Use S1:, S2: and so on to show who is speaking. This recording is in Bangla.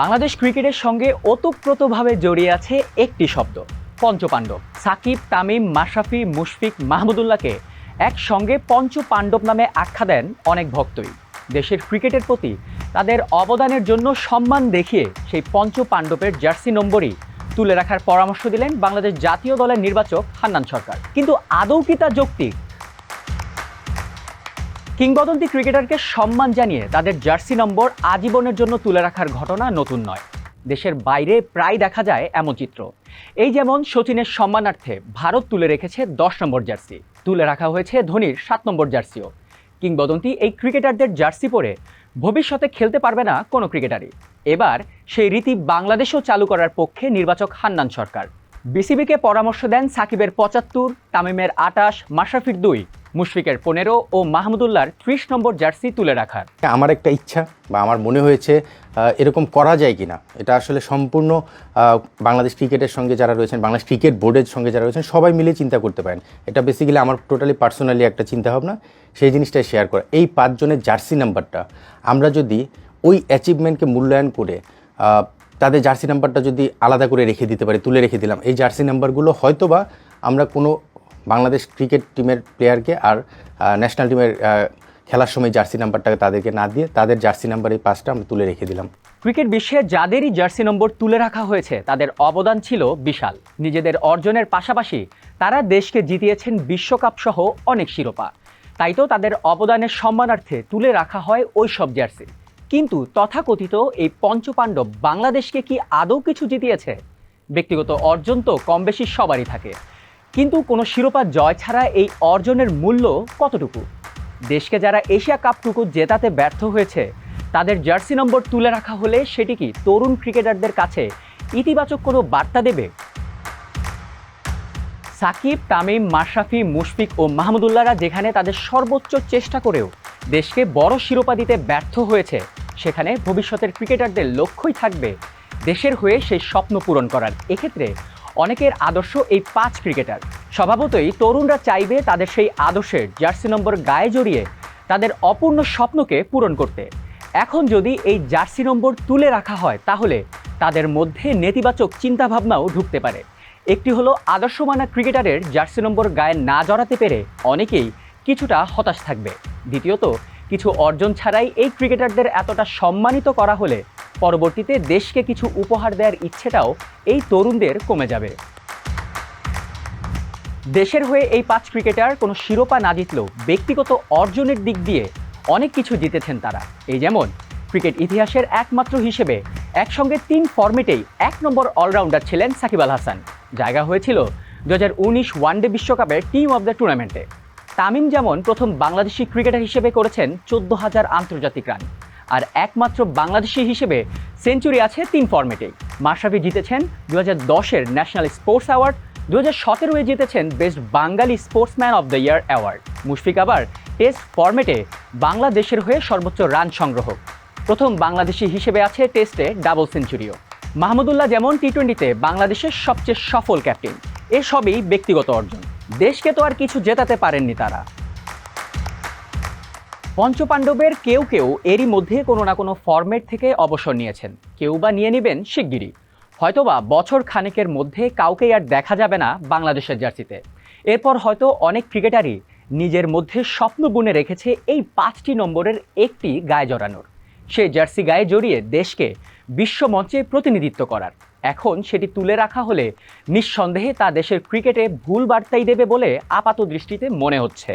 S1: বাংলাদেশ ক্রিকেটের সঙ্গে ওতপ্রোতভাবে জড়িয়ে আছে একটি শব্দ, পঞ্চপাণ্ডব। সাকিব, তামিম, মাশরাফি, মুশফিক, মাহমুদুল্লাহকে একসঙ্গে পঞ্চ পাণ্ডব নামে আখ্যা দেন অনেক ভক্তই। দেশের ক্রিকেটের প্রতি তাদের অবদানের জন্য সম্মান দেখিয়ে সেই পঞ্চ পাণ্ডবের জার্সি নম্বরই তুলে রাখার পরামর্শ দিলেন বাংলাদেশ জাতীয় দলের নির্বাচক হান্নান সরকার। কিন্তু আদৌ কি তা যৌক্তিক? কিংবদন্তি ক্রিকেটারকে সম্মান জানিয়ে তাদের জার্সি নম্বর আজীবনের জন্য তুলে রাখার ঘটনা নতুন নয়। দেশের বাইরে প্রায় দেখা যায় এমন চিত্র। এই যেমন সচিনের সম্মানার্থে ভারত তুলে রেখেছে দশ নম্বর জার্সি। তুলে রাখা হয়েছে ধোনির সাত নম্বর জার্সিও। কিংবদন্তি এই ক্রিকেটারদের জার্সি পরে ভবিষ্যতে খেলতে পারবে না কোনো ক্রিকেটারই। এবার সেই রীতি বাংলাদেশেও চালু করার পক্ষে নির্বাচক হান্নান সরকার। বিসিবিকে পরামর্শ দেন সাকিবের পঁচাত্তর, তামিমের আটাশ, মাশরাফির দুই। মুশফিকের পনেরো ও মাহমুদুল্লাহর ত্রিশ নম্বর জার্সি তুলে রাখার।
S2: আমার একটা ইচ্ছা বা আমার মনে হয়েছে এরকম করা যায় কি না এটা আসলে সম্পূর্ণ বাংলাদেশ ক্রিকেটের সঙ্গে যারা রয়েছেন, বাংলাদেশ ক্রিকেট বোর্ডের সঙ্গে যারা রয়েছেন, সবাই মিলে চিন্তা করতে পারেন। এটা বেসিক্যালি আমার টোটালি পার্সোনালি একটা চিন্তাভাবনা। সেই জিনিসটাই শেয়ার করা। এই পাঁচজনের জার্সি নাম্বারটা, আমরা যদি ওই অ্যাচিভমেন্টকে মূল্যায়ন করে তাদের জার্সি নাম্বারটা যদি আলাদা করে রেখে দিতে পারি, তুলে রেখে দিলাম, এই জার্সি নাম্বারগুলো হয়তোবা আমরা কোনো বাংলাদেশ ক্রিকেট টিমের প্লেয়ারকে আর ন্যাশনাল টিমের খেলার সময় জার্সি নাম্বারটাকে তাদেরকে না দিয়ে তাদের জার্সি নাম্বার এই পাঁচটা আমরা তুলে রেখে দিলাম।
S1: ক্রিকেট বিশ্বে যাদেরই জার্সি নম্বর তুলে রাখা হয়েছে, তাদের অবদান ছিল বিশাল। নিজেদের অর্জনের পাশাপাশি তারা দেশকে জিতিয়েছেন বিশ্বকাপ সহ অনেক শিরোপা। তাই তো তাদের অবদানের সম্মানার্থে তুলে রাখা হয় ওই সব জার্সি কিন্তু তথাকথিত এই পঞ্চপাণ্ডব বাংলাদেশকে কি আদৌ কিছু জিতিয়েছে? ব্যক্তিগত অর্জন তো কম বেশি সবারই থাকে। কিন্তু কোনো শিরোপা জয় ছাড়া এই অর্জনের মূল্য কতটুকু? দেশকে যারা এশিয়া কাপটুকু জেতাতে ব্যর্থ হয়েছে, তাদের জার্সি নম্বর তুলে রাখা হলে সেটি কি তরুণ ক্রিকেটারদের কাছে ইতিবাচক কোনো বার্তা দেবে? সাকিব, তামিম, মাশরাফি, মুশফিক ও মাহমুদুল্লাহরা যেখানে তাদের সর্বোচ্চ চেষ্টা করেও দেশকে বড় শিরোপা দিতে ব্যর্থ হয়েছে, সেখানে ভবিষ্যতের ক্রিকেটারদের লক্ষ্যই থাকবে দেশের হয়ে সেই স্বপ্ন পূরণ করার। এক্ষেত্রে অনেকের আদর্শ এই পাঁচ ক্রিকেটার। স্বভাবতই তরুণরা চাইবে তাদের সেই আদর্শের জার্সি নম্বর গায়ে জড়িয়ে তাদের অপূর্ণ স্বপ্নকে পূরণ করতে। এখন যদি এই জার্সি নম্বর তুলে রাখা হয়, তাহলে তাদের মধ্যে নেতিবাচক চিন্তাভাবনাও ঢুকতে পারে। একটি হলো আদর্শমানা ক্রিকেটারের জার্সি নম্বর গায়ে না জড়াতে পেরে অনেকেই কিছুটা হতাশ থাকবে। দ্বিতীয়ত, কিছু অর্জন ছাড়াই এই ক্রিকেটারদের এতটা সম্মানিত করা হলে পরবর্তীতে দেশকে কিছু উপহার দেওয়ার ইচ্ছেটাও এই তরুণদের কমে যাবে। দেশের হয়ে এই পাঁচ ক্রিকেটার কোনো শিরোপা না জিতলেও ব্যক্তিগত অর্জনের দিক দিয়ে অনেক কিছু জিতেছেন তারা। এই যেমন, ক্রিকেট ইতিহাসের একমাত্র হিসেবে একসঙ্গে তিন ফর্মেটেই এক নম্বর অলরাউন্ডার ছিলেন সাকিব আল হাসান। জায়গা হয়েছিল দু হাজার উনিশ ওয়ানডে বিশ্বকাপের টিম অব দ্য টুর্নামেন্টে। তামিম যেমন প্রথম বাংলাদেশি ক্রিকেটার হিসেবে করেছেন চোদ্দ হাজার আন্তর্জাতিক রান। আর একমাত্র বাংলাদেশি হিসেবে সেঞ্চুরি আছে তিন ফর্মেটে মাশরাফি জিতেছেন দু হাজার দশের ন্যাশনাল স্পোর্টস অ্যাওয়ার্ড দু হাজার সতেরোয় জিতেছেন best Bengali sportsman of the year award Mushfiq আবার টেস্ট ফর্মেটে বাংলাদেশের হয়ে সর্বোচ্চ রান সংগ্রহক। প্রথম বাংলাদেশি হিসেবে আছে টেস্টে ডাবল সেঞ্চুরিও মাহমুদুল্লাহ যেমন টি টোয়েন্টিতে বাংলাদেশের সবচেয়ে সফল ক্যাপ্টেন এসবই ব্যক্তিগত অর্জন। দেশকে তো আর কিছু জেতাতে পারেননি তারা। পঞ্চপাণ্ডবের কেউ কেউ এরই মধ্যে কোনো না কোনো ফরম্যাট থেকে অবসর নিয়েছেন। কেউ বা নিয়ে নেবেন শিগগিরই। হয়তোবা বছর খানেকের মধ্যে কাউকেই আর দেখা যাবে না বাংলাদেশের জার্সিতে। এরপর হয়তো অনেক ক্রিকেটারই নিজের মধ্যে স্বপ্ন বুনে রেখেছে এই পাঁচটি নম্বরের একটি গায়ে জড়ানোর। সেই জার্সি গায়ে জড়িয়ে দেশকে বিশ্বমঞ্চে প্রতিনিধিত্ব করার। এখন সেটি তুলে রাখা হলে নিঃসন্দেহে তা দেশের ক্রিকেটে ভুল বার্তাই দেবে বলে আপাত দৃষ্টিতে মনে হচ্ছে।